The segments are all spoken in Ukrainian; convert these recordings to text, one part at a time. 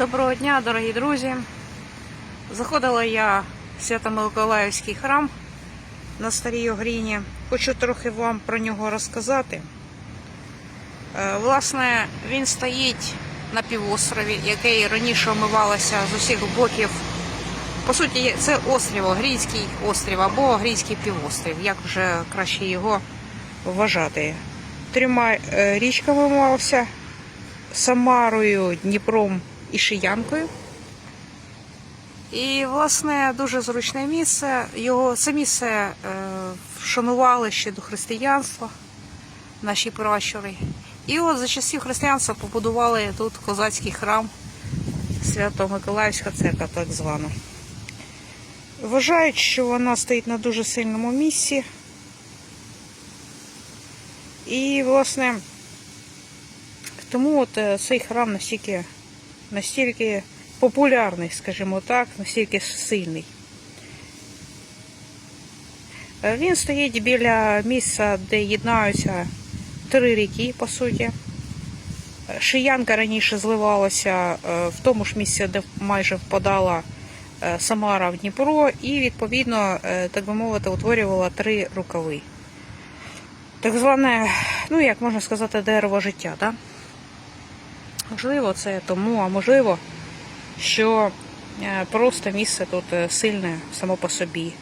Доброго дня, дорогі друзі. Заходила я в Свято-Миколаївський храм на Старій Огріні. Хочу трохи вам про нього розказати. Е, Власне, він стоїть на півострові, який раніше омивалося з усіх боків. По суті, це острів, Огрійський острів або Огрійський півострів, як вже краще його вважати. Трьома е, річками мався Самарою, Дніпром і Шиянкою. І, власне, дуже зручне місце. Його це місце е, вшанували ще до християнства, наші пращури. І от за часів християнства побудували тут козацький храм, Свято-Миколаївська церква, так звана. Вважають, що вона стоїть на дуже сильному місці. І, власне, тому от е, цей храм настільки, настільки популярний, скажімо так, настільки сильний. Е, Він стоїть біля місця, де єднаються три ріки, по суті. Е, Шиянка раніше зливалася е, в тому ж місці, де майже впадала Самара в Дніпро, і, відповідно, так би мовити, утворювала три рукави. Так зване, ну як можна сказати, дерево життя. Да? Можливо, це тому, а можливо, що е, просто місце тут е, сильне само по собі.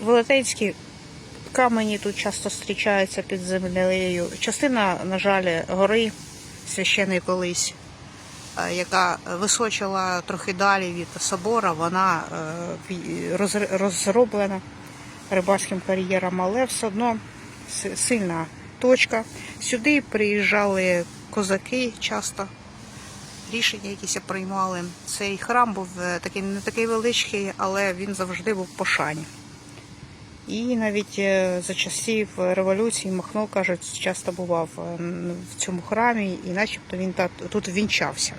Велетенські камені тут часто зустрічаються під землею. Частина, на жаль, гори священої колись, е, яка височила трохи далі від собора, вона розроблена рибальським кар'єром, але все одно сильна точка. Сюди приїжджали козаки часто, рішення якісь приймали. Цей храм був е, такий не такий величкий, але він завжди був пошані. І навіть е, за часів революції Махно, кажуть, часто бував е, в цьому храмі, і начебто він тут вінчався.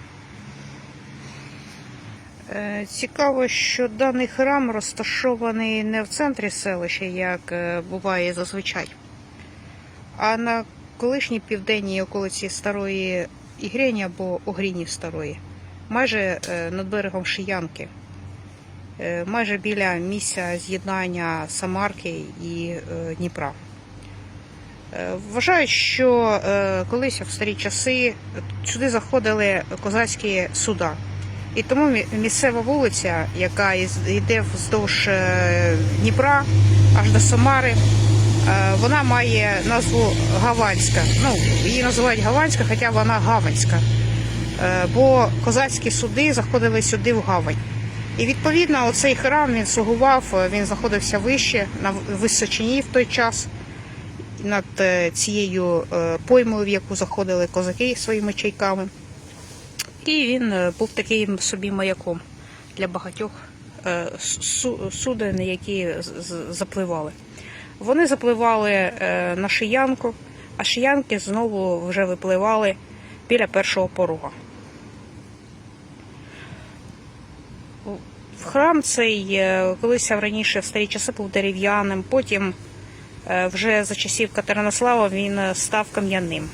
Цікаво, що даний храм розташований не в центрі селища, як буває зазвичай, а на колишній південній околиці старої Ігрені або Огріні старої, майже е, над берегом Шиянки, е, майже біля місця з'єднання Самарки і е, Дніпра. Вважають, що колись в старі часи сюди заходили козацькі суда. І тому місцева вулиця, яка йде вздовж Дніпра аж до Самари, вона має назву Гаванська. Ну, її називають Гаванська, хоча вона Гаванська. Е, Бо козацькі суди заходили сюди в гавань. І відповідно оцей храм він слугував, е, він знаходився вище на височині в той час над е, цією е, поймою, в яку заходили козаки своїми чайками. І він е, був таким собі маяком для багатьох е, суден, які запливали. Вони запливали е, на шиянку, а шиянки знову вже випливали біля першого порога. Храм цей е, колись раніше в старі часи був дерев'яним, потім е, вже за часів Катеринослава він е, став кам'яним.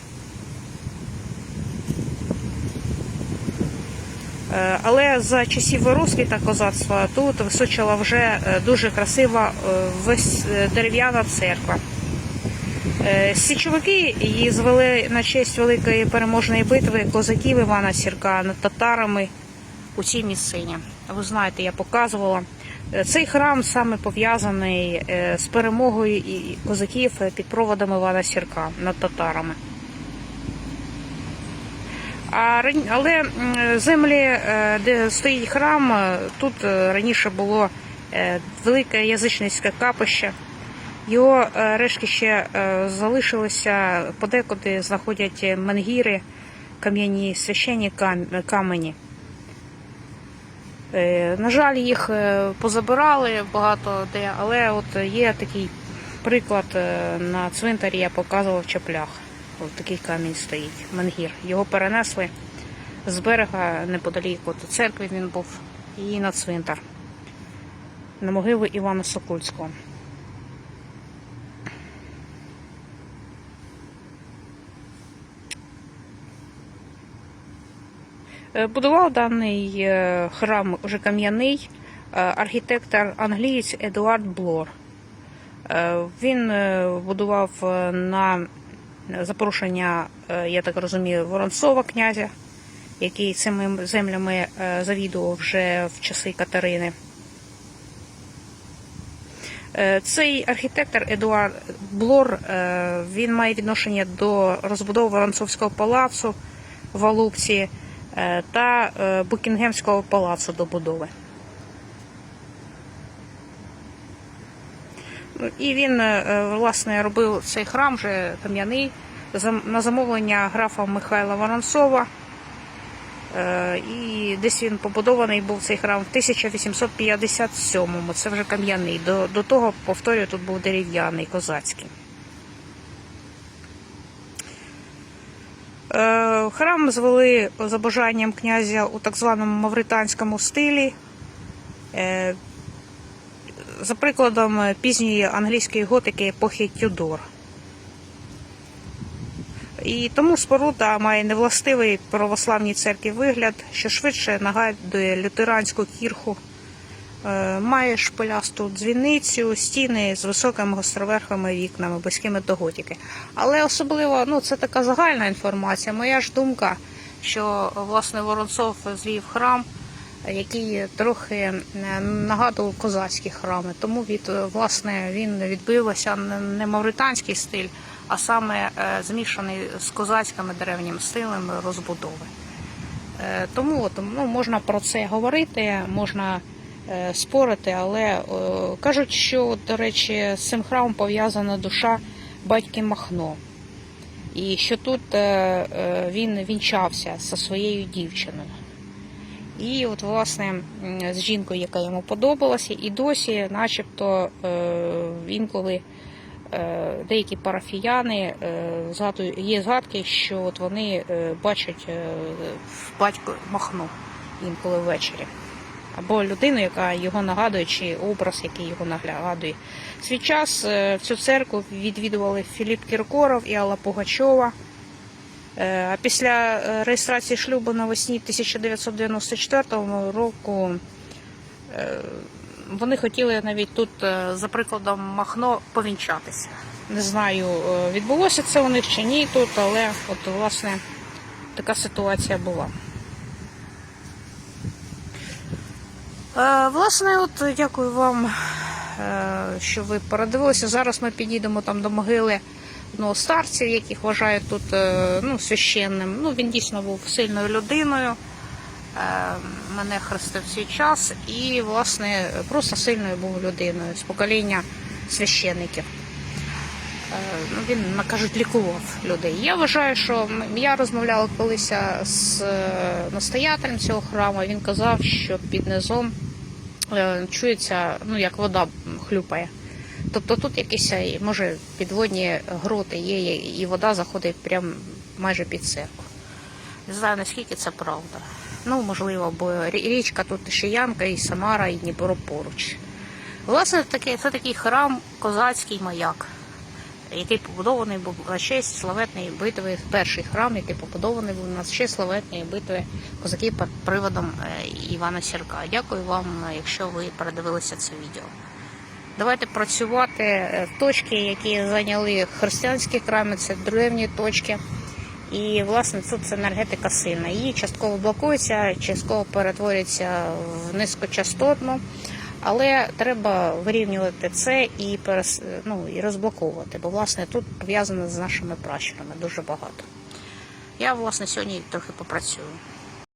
Але за часів розквіта козацтва тут височила вже е, дуже красива е, е, дерев'яна церква. Е, Січовики її звели на честь великої переможної битви козаків Івана Сірка над татарами у цій місцині. Ви знаєте, я показувала. Е, Цей храм саме пов'язаний е, з перемогою козаків е, під проводом Івана Сірка над татарами. Але землі, е, де стоїть храм, е, тут е, раніше було велике язичницьке капище. Його рештки ще залишилися, подекуди знаходять менгіри, кам'яні, священні камені. На жаль, їх позабирали багато де, але от є такий приклад на цвинтарі, я показував чеплях. Ось такий камінь стоїть, менгір. Його перенесли з берега неподалік от церкви він був і на цвинтар. На могилу Івана Сокольського. Е, Будував даний е, храм уже кам'яний е, архітектор англієць Едуард Блор. Він будував на запрошення, е, я так розумію, Воронцова князя, який цими землями е, завідував вже в часи Катерини. Е, Цей архітектор Едуард Блор е, він має відношення до розбудови Воронцовського палацу в Алупці е, та е, Букінгемського палацу добудови. І він е, власне робив цей храм вже кам'яний на замовлення графа Михайла Воронцова. Е, І десь він побудований був цей храм в 1857-му. Це вже кам'яний. До, до того, повторюю, тут був дерев'яний, козацький. Е, Храм звели за бажанням князя у так званому мавританському стилі. За прикладом пізньої англійської готики епохи Тюдор. І тому споруда має невластивий православній церкві вигляд, що швидше нагадує лютеранську кірху. Е, Має шпилясту дзвіницю, стіни з високими гостроверхими вікнами, близькими до готики. Але особливо, ну це така загальна інформація. Моя ж думка, що власне Воронцов звів храм, який трохи е, нагадував козацькі храми. Тому від власне він відбився не- мавританський стиль, а саме е, змішаний з козацькими древніми стилями розбудови. Е, Тому от, ну, можна про це говорити, можна спорити, але кажуть, що, до речі, з цим храмом пов'язана душа батьки Махно. І що тут він вінчався зі своєю дівчиною. І от, власне, з жінкою, яка йому подобалася, і досі, начебто, е, інколи е, деякі парафіяни е, є згадки, що от вони бачать в батько Махно інколи ввечері. Або людину, яка його нагадує, чи образ, який його нагадує. Свій час в цю церкву відвідували Філіп Кіркоров і Алла Пугачова. Е, А після е, реєстрації шлюбу навесні 1994 року е, вони хотіли навіть тут, за прикладом Махно, повінчатися. Не знаю, відбулося це у них чи ні тут, але от власне така ситуація була. Власне, от дякую вам, що ви передивилися. Зараз ми підійдемо там до могили одного старців, яких вважають тут е, ну, священним. Ну, він дійсно був сильною людиною. Е, Мене хрестив свій час і, власне, просто сильною був людиною з покоління священників. Е, Ну, він, ну, кажуть, лікував людей. Я вважаю, що я розмовляла колись з настоятелем цього храму. Він казав, що під низом чується, ну як вода хлюпає. Тобто тут якісь, е, може, підводні гроти є, і вода заходить прямо майже під церкву. Не знаю, наскільки це правда. Ну, можливо, бо річка тут ще Янка, і Самара, і Дніпро поруч. Власне, це такий храм, козацький маяк, який побудований був на честь славетної битви. Перший храм, який побудований був на честь славетної битви козаків під приводом е, Івана Сірка. Дякую вам, е, якщо ви передивилися це відео. Давайте працювати е, точки, які зайняли християнські храми, це древні точки. І власне тут енергетика сильна. Її частково блокується, частково перетворюється в низькочастотну, але треба вирівнювати це і перес... ну, і розблоковувати, бо власне тут пов'язано з нашими пращурами дуже багато. Я власне сьогодні трохи попрацюю.